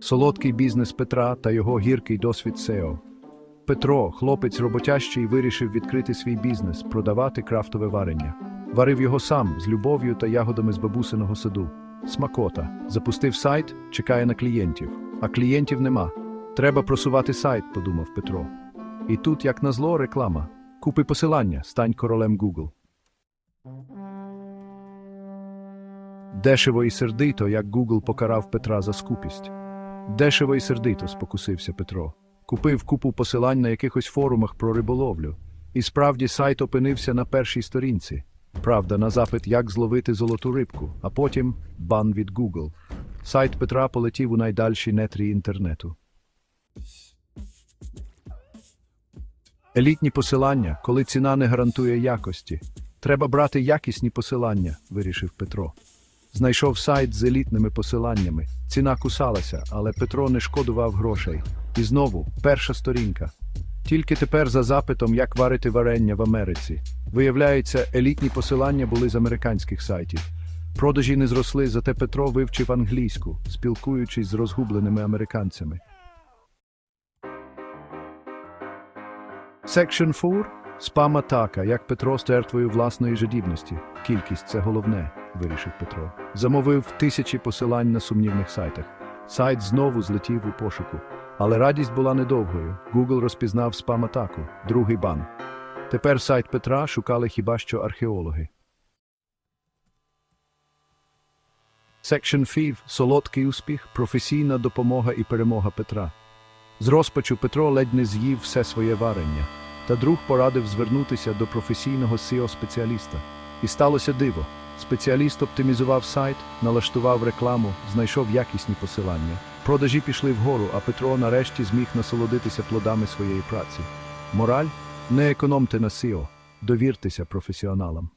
Солодкий бізнес Петра та його гіркий досвід SEO. Петро, хлопець роботящий, вирішив відкрити свій бізнес, продавати крафтове варення. Варив його сам з любов'ю та ягодами з бабусиного саду. Смакота. Запустив сайт, чекає на клієнтів. А клієнтів нема. Треба просувати сайт, подумав Петро. І тут, як назло, реклама. Купи посилання, стань королем Google. Дешево і сердито, як Google покарав Петра за скупість. Дешево і сердито, спокусився Петро. Купив купу посилань на якихось форумах про риболовлю. І справді сайт опинився на першій сторінці. Правда, на запит, як зловити золоту рибку, а потім бан від Google. Сайт Петра полетів у найдальші нетрі інтернету. Елітні посилання, коли ціна не гарантує якості. Треба брати якісні посилання, вирішив Петро. Знайшов сайт з елітними посиланнями. Ціна кусалася, але Петро не шкодував грошей. І знову перша сторінка. Тільки тепер за запитом, як варити варення в Америці. Виявляється, елітні посилання були з американських сайтів. Продажі не зросли, зате Петро вивчив англійську, спілкуючись з розгубленими американцями. Section 4 – спам-атака, як Петро з жертвою власної жадібності. Кількість це головне, вирішив Петро. Замовив тисячі посилань на сумнівних сайтах. Сайт знову злетів у пошуку. Але радість була недовгою. Google розпізнав спам-атаку, другий бан. Тепер сайт Петра шукали хіба що археологи. Section 5 – солодкий успіх, професійна допомога і перемога Петра. З розпачу Петро ледь не з'їв все своє варення, та друг порадив звернутися до професійного SEO-спеціаліста. І сталося диво. Спеціаліст оптимізував сайт, налаштував рекламу, знайшов якісні посилання. Продажі пішли вгору, а Петро нарешті зміг насолодитися плодами своєї праці. Мораль – не економте на SEO, довіртеся професіоналам.